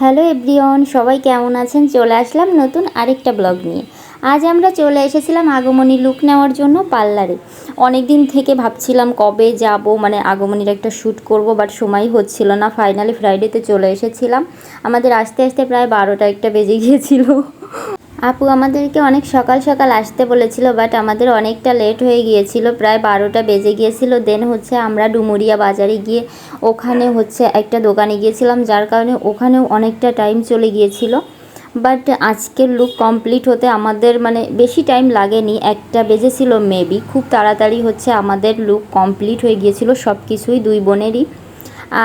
Hello everyone সবাই কেমন আছেন? চলে আসলাম নতুন আরেকটা ব্লগ নিয়ে। আজ আমরা চলে এসেছিলাম আগমনী লুক নেওয়ার জন্য পার্লারে। অনেক দিন থেকে ভাবছিলাম কবে যাব মানে আগমনীর একটা শ্যুট করব বাট সময় হচ্ছিল না। ফাইনালি ফ্রাইডেতে চলে এসেছিলাম। আমাদের আস্তে আস্তে প্রায় বারোটা একটা বেজে গিয়েছিল। আপু, আমাদেরকে অনেক সকাল সকাল আসতে বলেছিল বাট আমাদের অনেকটা লেট হয়ে গিয়েছিল, প্রায় বারোটা বেজে গিয়েছিল। দেন হচ্ছে আমরা ডুমুরিয়া বাজারে গিয়ে ওখানে হচ্ছে একটা দোকানে গিয়েছিলাম, যার কারণে ওখানেও অনেকটা টাইম চলে গিয়েছিল। বাট আজকের লুক কমপ্লিট হতে আমাদের মানে বেশি টাইম লাগেনি, একটা বেজেছিল মেবি খুব তাড়াতাড়ি হচ্ছে আমাদের লুক কমপ্লিট হয়ে গিয়েছিল সব কিছুই দুই বোনেরই।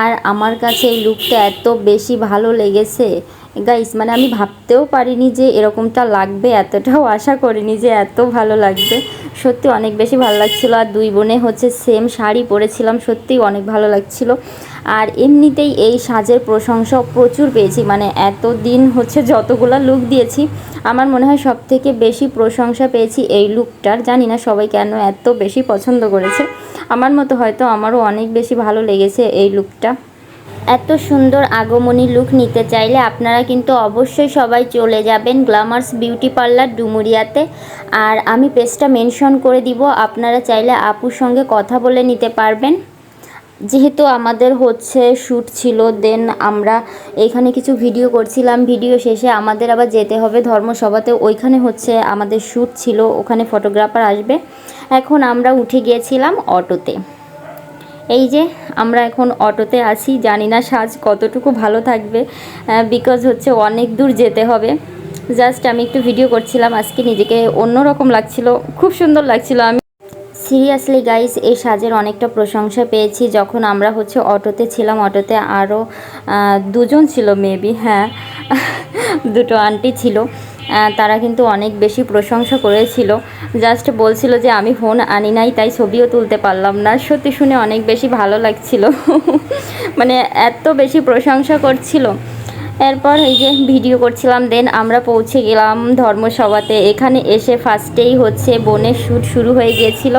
আর আমার কাছে এই লুকটা এত বেশি ভালো লেগেছে গাইস মানে আমি ভাবতেও পারিনি যে এরকমটা লাগবে, এতটাও আশা করিনি যে এত ভালো লাগবে। সত্যি অনেক বেশি ভালো লাগছিল আর দুই বোনে হচ্ছে সেম শাড়ি পরেছিলাম, সত্যিই অনেক ভালো লাগছিল। আর এমনিতেই এই সাজের প্রশংসা প্রচুর পেয়েছি মানে এত দিন হচ্ছে যতগুলো লুক দিয়েছি, আমার মনে হয় সব থেকে বেশি প্রশংসা পেয়েছি এই লুকটার জানি না সবাই কেন এত বেশি পছন্দ করেছে। আমার মতো হয়তো আমারও অনেক বেশি ভালো লেগেছে এই লুকটা এত সুন্দর আগমনী লুক নিতে চাইলে আপনারা কিন্তু অবশ্যই সবাই চলে যাবেন গ্ল্যামার্স বিউটি পার্লার ডুমুরিয়াতে। আর আমি পেজটা মেনশন করে দিব, আপনারা চাইলে আপুর সঙ্গে কথা বলে নিতে পারবেন। যেহেতু আমাদের হচ্ছে শ্যুট ছিল দেন আমরা এখানে কিছু ভিডিও করছিলাম ভিডিও শেষে আমাদের আবার যেতে হবে ধর্মসভাতে। ওইখানে হচ্ছে আমাদের শ্যুট ছিল, ওখানে ফটোগ্রাফার আসবে। এখন আমরা উঠে গিয়েছিলাম অটোতে। এই যে আমরা এখন অটোতে আছি, জানি না সাজ কতটুকু ভালো থাকবে বিকজ হচ্ছে অনেক দূর যেতে হবে। জাস্ট আমি একটু ভিডিও করছিলাম, আজকে নিজেকে অন্যরকম লাগছিল, খুব সুন্দর লাগছিল। আমি সিরিয়াসলি গাইস এই সাজের অনেকটা প্রশংসা পেয়েছি, যখন আমরা হচ্ছে অটোতে ছিলাম, অটোতে আরও দুজন ছিল মেবি হ্যাঁ দুটো আন্টি ছিল। তারা কিন্তু অনেক বেশি প্রশংসা করেছিল। জাস্ট বলছিল যে, আমি ফোন আনি নাই, তাই ছবিও তুলতে পারলাম না। সত্যি শুনে অনেক বেশি ভালো লাগছিল। মানে এত বেশি প্রশংসা করছিল। এরপর এই যে ভিডিও করছিলাম দেন আমরা পৌঁছে গেলাম ধর্মসভাতে। এখানে এসে ফার্স্টেই হচ্ছে, বনের শ্যুট শুরু হয়ে গিয়েছিল।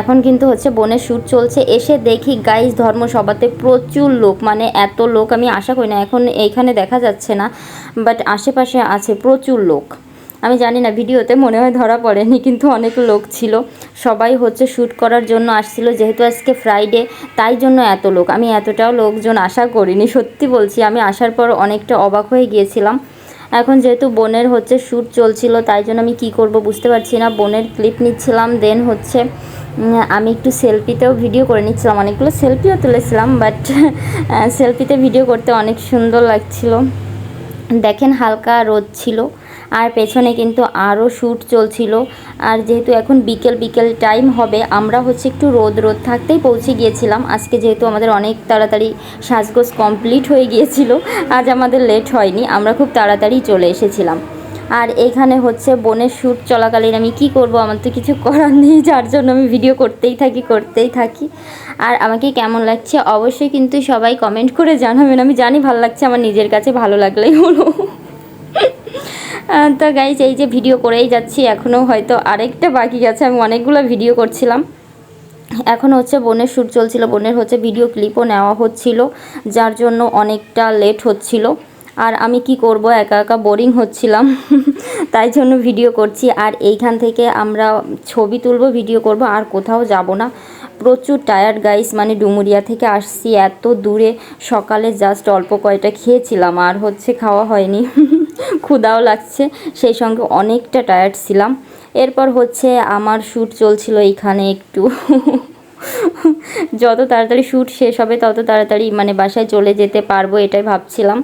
এখন কিন্তু হচ্ছে বনের শ্যুট চলছে। এসে দেখি গাইজ ধর্মসভাতে প্রচুর লোক। মানে এত লোক আমি আশা করি না, এখন এইখানে দেখা যাচ্ছে না বাট আশেপাশে আছে প্রচুর লোক। আমি জানি না, ভিডিওতে মনে হয় ধরা পড়েনি, কিন্তু অনেক লোক ছিল। সবাই হচ্ছে শ্যুট করার জন্য আসছিল, যেহেতু আজকে ফ্রাইডে তাই জন্য এত লোক। আমি এতটাও লোকজন আশা করিনি, সত্যি বলছি। আমি আসার পর অনেকটা অবাক হয়ে গিয়েছিলাম। এখন যেহেতু বোনের হচ্ছে শ্যুট চলছিল, তাই জন্য আমি কি করব বুঝতে পারছি না। বোনের ক্লিপ নিচ্ছিলাম দেন হচ্ছে আমি একটু সেলফিতেও ভিডিও করে নিচ্ছিলাম, অনেকগুলো সেলফিও তুলেছিলাম বাট সেলফিতে ভিডিও করতে অনেক সুন্দর লাগছিল। দেখেন হালকা রোদ ছিল, আর পেছনে কিন্তু আরও শ্যুট চলছিল, আর যেহেতু এখন বিকেল বিকেল টাইম হবে, আমরা হচ্ছে একটু রোদ রোদ থাকতেই পৌঁছে গিয়েছিলাম। আজকে যেহেতু আমাদের অনেক তাড়াতাড়ি সাজগোজ কমপ্লিট হয়ে গিয়েছিল, আজ আমাদের লেট হয়নি, আমরা খুব তাড়াতাড়ি চলে এসেছিলাম। আর এখানে হচ্ছে বনের শ্যুট চলাকালীন আমি কি করব? আমার তো কিছু করার নেই, যার জন্য আমি ভিডিও করতেই থাকি করতেই থাকি। আর আমাকে কেমন লাগছে? অবশ্যই কিন্তু সবাই কমেন্ট করে জানাবেন। আমি জানি ভালো লাগছে, আমার নিজের কাছে ভালো লাগলেই হলো। তো গাইজ এই যে ভিডিও করেই যাচ্ছি এখনও হয়তো আরেকটা বাকি আছে। আমি অনেকগুলো ভিডিও করছিলাম। এখন হচ্ছে বোনের শ্যুট চলছিল। বোনের হচ্ছে ভিডিও ক্লিপও নেওয়া হচ্ছিল, যার জন্য অনেকটা লেট হচ্ছিল। আর আমি কি করব? একা একা বোরিং হচ্ছিলাম। তাই জন্য ভিডিও করছি। আর এইখান থেকে আমরা ছবি তুলব, ভিডিও করব, আর কোথাও যাব না। প্রচুর টায়ার্ড গাইস মানে ডুমুরিয়া থেকে আসছি। এত দূরে সকালে জাস্ট অল্প কয়টা খেয়েছিলাম, আর হচ্ছে খাওয়া হয়নি। ক্ষুদাও লাগছে। সেই সঙ্গে অনেকটা টায়ার্ড ছিলাম। এরপর হচ্ছে আমার শ্যুট চলছিল এইখানে একটু। যত তাড়াতাড়ি শ্যুট শেষ হবে, তত তাড়াতাড়ি মানে বাসায় চলে যেতে পারব, এটাই ভাবছিলাম।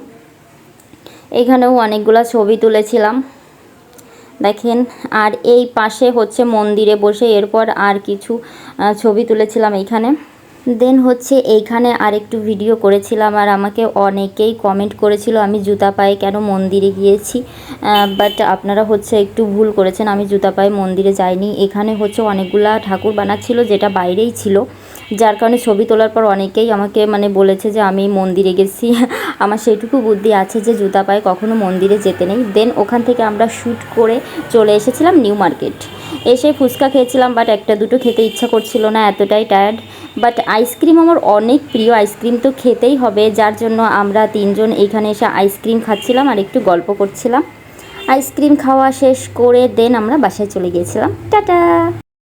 এখানেও অনেকগুলো ছবি তুলেছিলাম। দেখেন, আর এই পাশে হচ্ছে মন্দিরে বসে এরপর আর কিছু ছবি তুলেছিলাম এইখানে দেন হচ্ছে এইখানে আরেকটু ভিডিও করেছিলাম আর আমাকে অনেকেই কমেন্ট করেছিল, আমি জুতা পায়ে কেন মন্দিরে গিয়েছি? বাট আপনারা হচ্ছে একটু ভুল করেছেন, আমি জুতা পায়ে মন্দিরে যাইনি। এখানে হচ্ছে অনেকগুলা ঠাকুর বানাচ্ছিল যেটা বাইরেই ছিল। যার কারণে ছবি তোলার পর অনেকেই আমাকে মানে বলেছে যে, আমি মন্দিরে গেছি। আমার সেইটুকু বুদ্ধি আছে যে জুতা পায়ে কখনো মন্দিরে যেতে নেই। দেন ওখান থেকে আমরা শ্যুট করে চলে এসেছিলাম নিউ মার্কেট এসে ফুচকা খেয়েছিলাম বাট একটা দুটো খেতে ইচ্ছা করছিল না, এতটাই টায়ার্ড বাট আইসক্রিম আমার অনেক প্রিয়। আইসক্রিম তো খেতেই হবে, যার জন্য আমরা তিনজন এইখানে এসে আইসক্রিম খাচ্ছিলাম আর একটু গল্প করছিলাম। আইসক্রিম খাওয়া শেষ করে দেন আমরা বাসায় চলে গিয়েছিলাম। টাটা